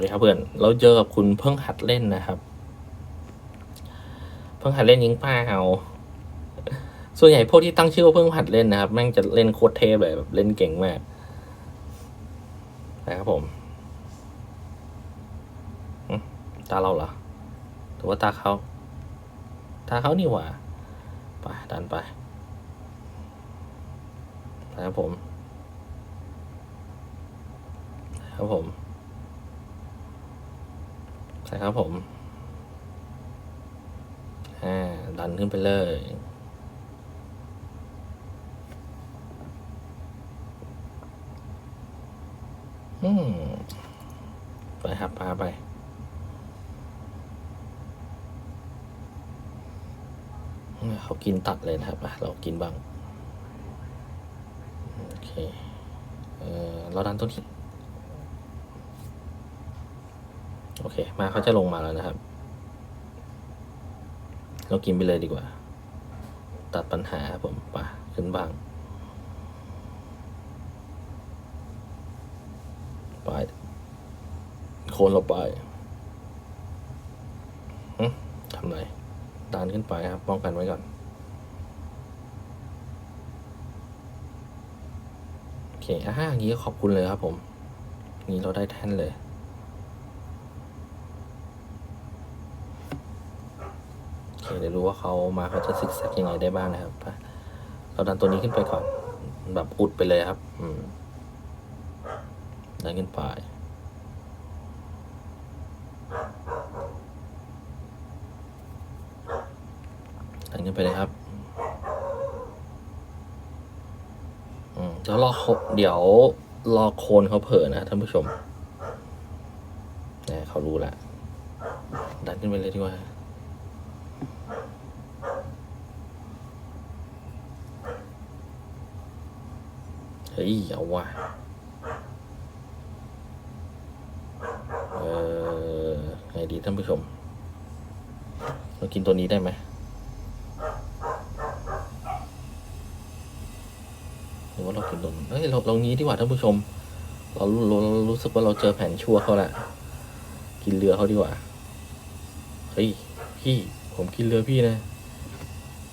สวัสดีครับเพื่อน เราเจอกับคุณเพิ่งหัดเล่นนะครับ เพิ่งหัดเล่นยิงป้าเอา ส่วนใหญ่พวกที่ตั้งชื่อว่าเพิ่งหัดเล่นนะครับแม่งจะเล่นโคตรเทพเลยแบบเล่นเก่งมากนะครับผม ตาเราเหรอหรือว่าตาเขา ตาเขานี่หว่า ไปดันไปนะครับผมนะครับผม ใช่ครับผมอ่าดันขึ้นไปเลยอืมไปครับพาไป เขากินตัดเลยนะครับ เรากินบ้าง โอเค เออเราดันต้นที่อเค มาเขาจะลงมาแล้วนะครับ เรากินไปเลยดีกว่า ตัดปัญหาผมปะขึ้นบ้าง ไป โคนเราไปทำไรดันขึ้นไปครับ ป้องกันไว้ก่อน โอเคอ่าอย่างนี้ขอบคุณเลยครับผม นี้เราได้แท่นเลย โอ เดี๋ยวรู้ว่าเขามาเขาจะซิกแซกยังไงได้บ้างนะครับเราดันตัวนี้ขึ้นไปก่อน แบบอุดไปเลยครับ อืมดันขึ้นไปดันขึ้นไปเลยครับอืมเดี๋ยวรอเดี๋ยวรอโคนเขาเผลอนะท่านผู้ชมเนี่ยเขารู้แล้วดันขึ้นไปเลยดีกว่า เฮ้ย เอาว่ะเออไงดีท่านผู้ชม เรากินตัวนี้ได้ไหมหรือว่าเรากินตัวเฮ้ย เราเรางี้ดีกว่าท่านผู้ชมเราเราเรารู้สึกว่าเราเจอแผนชั่วเขาละกินเรือเขาดีกว่า เฮ้ย พี่ ผมกินเรือพี่นะ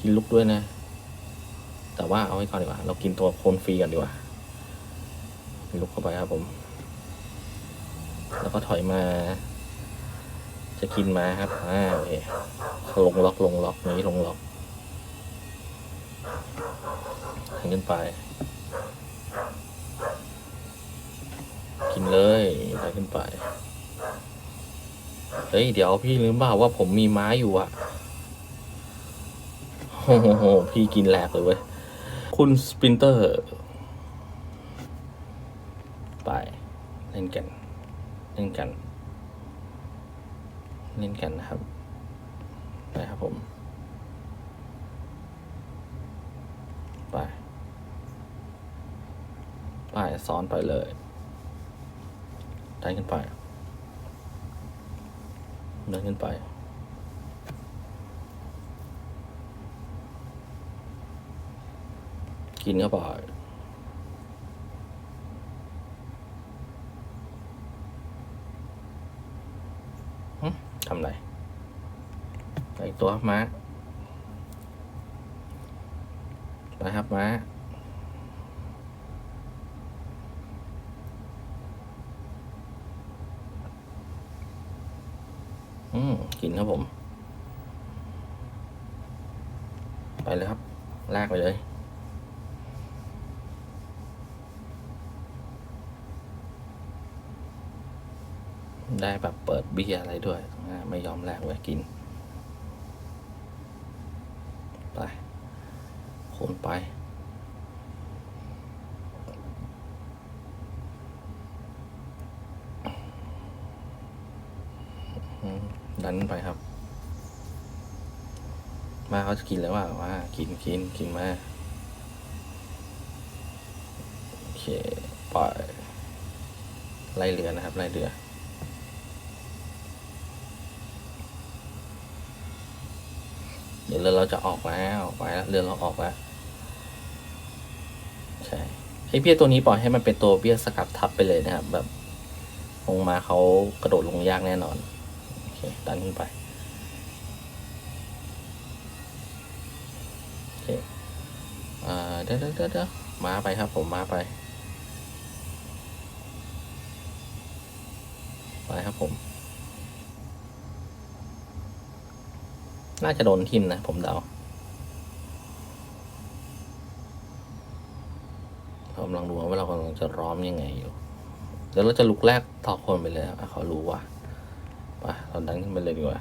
กินลุกด้วยนะ แต่ว่าเอาไว้ก่อนดีกว่า เรากินตัวโคนฟรีกันดีกว่า ลุกเข้าไปครับผม แล้วก็ถอยมา จะกินมาครับอ่าโอเคลงล็อกลงล็อกนี้ลงล็อกขึ้นไป กินเลยไปขึ้นไป เฮ้ย เดี๋ยวพี่ลืมเปล่าว่าผมมีไม้อยู่อะโอ้โห พี่กินแหลกเลยเว้ย คุณสปรินเตอร์ ไป เล่นกัน เล่นกัน เล่นกันนะครับ ไปครับผม ไป ไปซ้อนไปเลยดันขึ้นไปเดินขึ้นไป กินเข้าไปทำไรไปตัวครับม้าไปครับม้าอืมกินครับผม ไปเลยครับ ลากไปเลย ได้แบบเปิดเบียอะไรด้วยไม่ยอมแลกไว้กิน ไปโคนไป ดันไปครับ มาเขาจะกินแล้วว่าว่า กินกินกินมาโอเคปล่อยไล่เรือนะครับไล่เรือ เดี๋ยวเรือเราจะออกแล้วออกไปแล้วเรือเราออกแล้วใช่ไอเบี้ยตัวนี้ปล่อยให้มันเป็นตัวเบี้ยสกัดทับไปเลยนะครับ แบบผมงมาเขากระโดดลงยากแน่นอนโอเคดันขึ้นไปโอเคอ่าเดี๋ยวเดี๋ยวเดี๋ยวเดี๋ยวมาไปครับผมมาไปไปครับผม น่าจะโดนทิมนะ ผมเดา เรากำลังดูว่าเรากำลังจะร้อมยังไงอยู่เดี๋ยวเราจะลุกแรกต่อคนไปเลยอะเขารู้ว่ะไปเราดันขึ้นไปเลยดีกว่า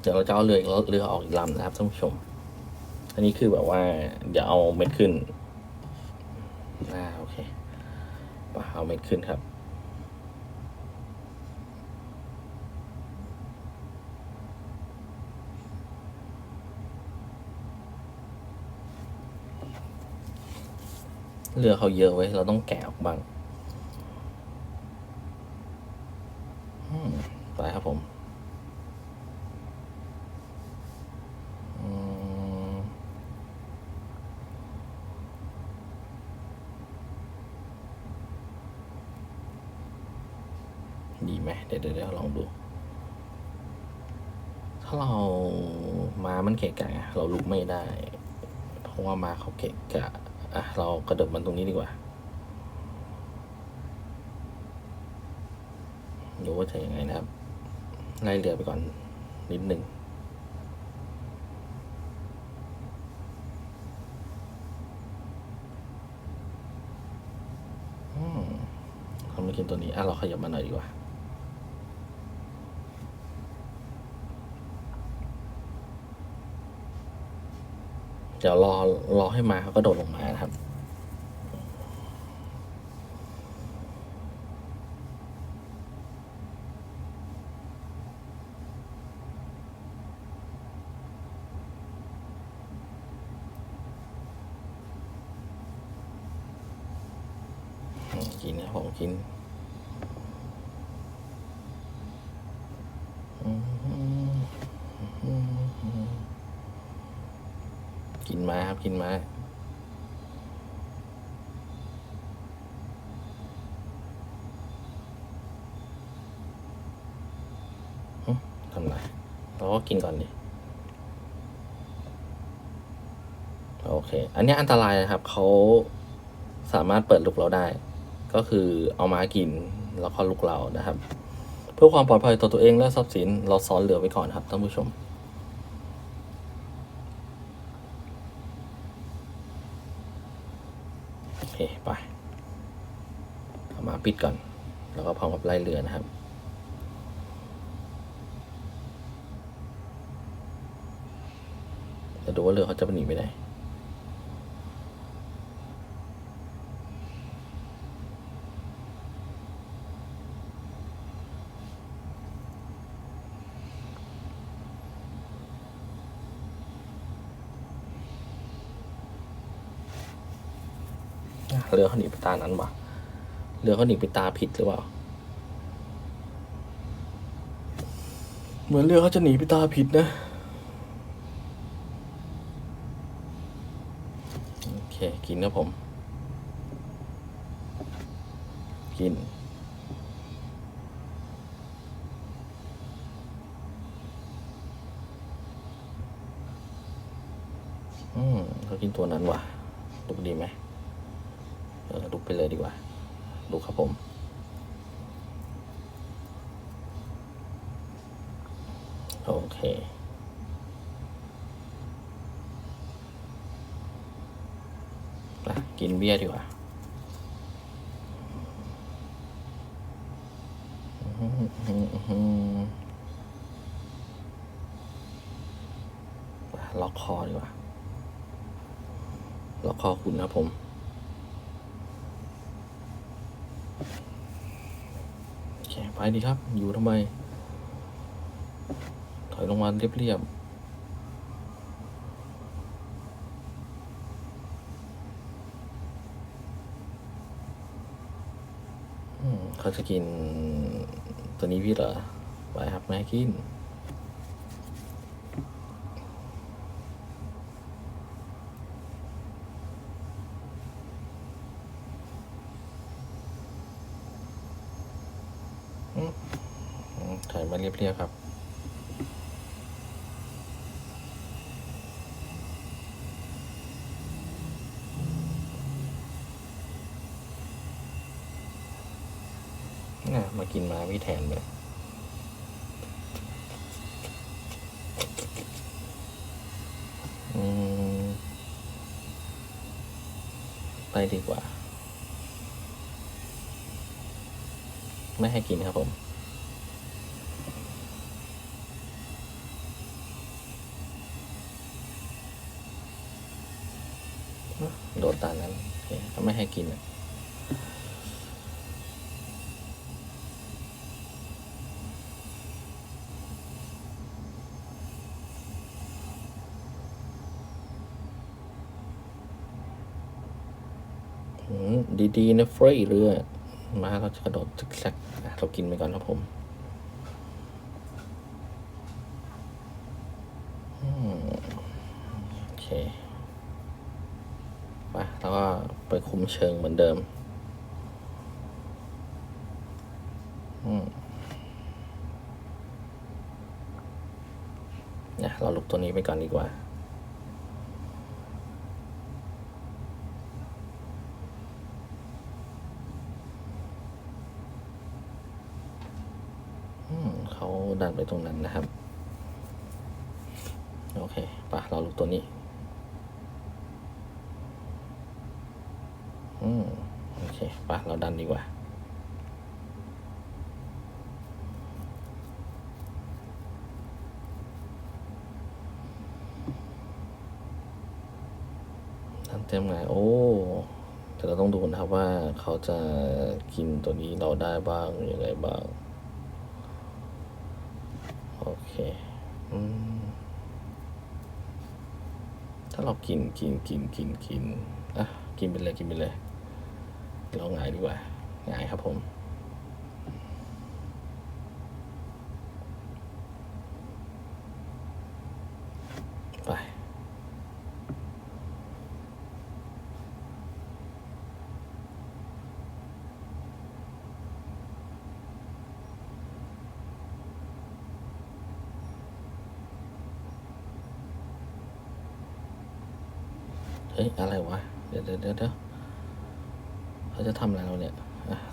เดี๋ยวเราจะเอาเรือเรือออกอีกลำนะครับท่านผู้ชม นนี้คือแบบว่าอย่าเอาเม็ดขึ้นอ่าโอเคไปเอาเม็ดขึ้นครับเรือเขาเยอะไว้ เราต้องแกะออกบ้างอืมไปครับผม ไหมเดี๋ยวเดี๋ยวลองดู ถ้าเรามามันเกะกะเราลุกไม่ได้ เพราะว่ามาเขาเกะกะอะเรากระเดิบมันตรงนี้ดีกว่าดูว่าจะยังไงนะครับ ไล่เรือไปก่อนนิดหนึ่งอืมเขาไม่กินตัวนี้อะเราขยับมาหน่อยดีกว่า เดี๋ยวรอรอให้มาเขาก็โดดลงมานะครับกินนะผมกินอืมอืมอืมกิ นมาครับกินมาหึทำไรเราก็กินก่อนดิโอเค อันนี้อันตรายนะครับ เขาสามารถเปิดลุกเราได้ ก็คือเอามากินแล้วก็ลุกเรานะครับ เพื่อความปลอดภัยต่อตัวเองและทรัพย์สิน เราซ้อนเรือไว้ก่อนครับท่านผู้ชม โอเคไปเอามาปิดก่อน แล้วก็พร้อมกับไล่เรือนะครับจะดูว่าเรือเขาจะไปหนีไปไหน เรือเขาหนีไปตานั้นวะเรือเขาหนีไปตาผิดหรือเปล่า เหมือนเรือเขาจะหนีไปตาผิดนะ โอเค กินครับผม กินอืมเขากินตัวนั้นว่ะลุกดีไหม กไปเลยดีกว่าลุกครับผม โอเคกินเบียร์ดีกว่าอื้อหืออื้อหือไปล็อกคอดีกว่าล็อกคอคุณนะผม แขไปดีครับ อยู่ทำไม ถอยลงมาเรียบๆเขาจะกินตัวนี้พี่เหรอ ไปครับแม่กิน อืมถ่ายมา เรียครับ น่ะมากินมาพี่แทนเลยอืมไปดีกว่า ไม่ให้กินครับผม โดดตานั้นเคก็ไม่ให้กินอืมดีๆนะเฟรยเรือ มาเราจะกระโดดซึกแซกเรากินไปก่อนครับผมอืมโอเค ไปแล้วก็ไปคุ มเชิงเหมือนเดิมเนี่ยเราลุกตัวนี้ไปก่อนดีกว่า เขาดันไปตรงนั้นนะครับ โอเคไปเราลุกตัวนี้ มโอเคไปเราดันดีกว่าดันเต็มไงโอ้แต่เราต้องดูนะครับว่าเขาจะกินตัวนี้เราได้บ้างอยังไงบ้าง โอเคอืมถ้าเรากินกินกินกินกินอะกินไปเลยกินไปเลย เราหงายดีกว่าหงายครับผม ไปเฮ้ยอะไรวะ เดี๋ยวเดี๋ยวเดี๋ยว เราจะทำอะไรเราเนี่ย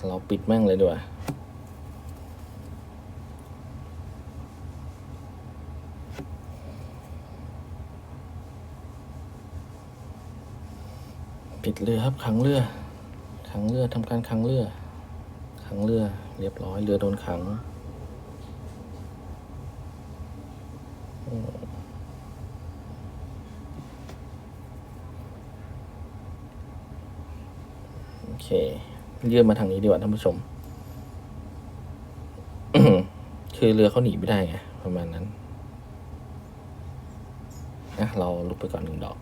เราปิดแม่งเลยดีกว่าปิดเรือครับขังเรือขังเรือทำการขังเรือขังเรือเรียบร้อยเรือโดนขังอืมโอ เคเลื่อนมาทางนี้ดีกว่าท่านผู้ชม คือเรือเขาหนีไม่ได้ไงประมาณนั้นนะเราลุกไปก่อนหนึ่งดอก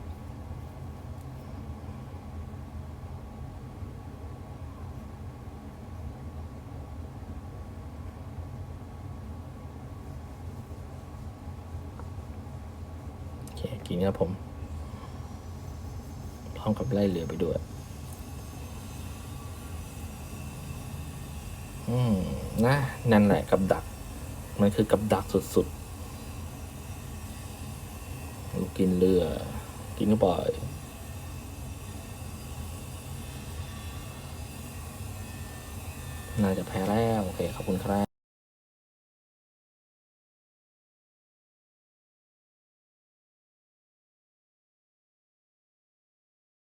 กินครับผมพร้อมกับไล่เรือไปด้วย อืมนะนั่นแหละกับดัก มันคือกับดักสุดๆลูกกินเรือ กินเข้าไปน่าจะแพ้แล้ว โอเค ขอบคุณครับ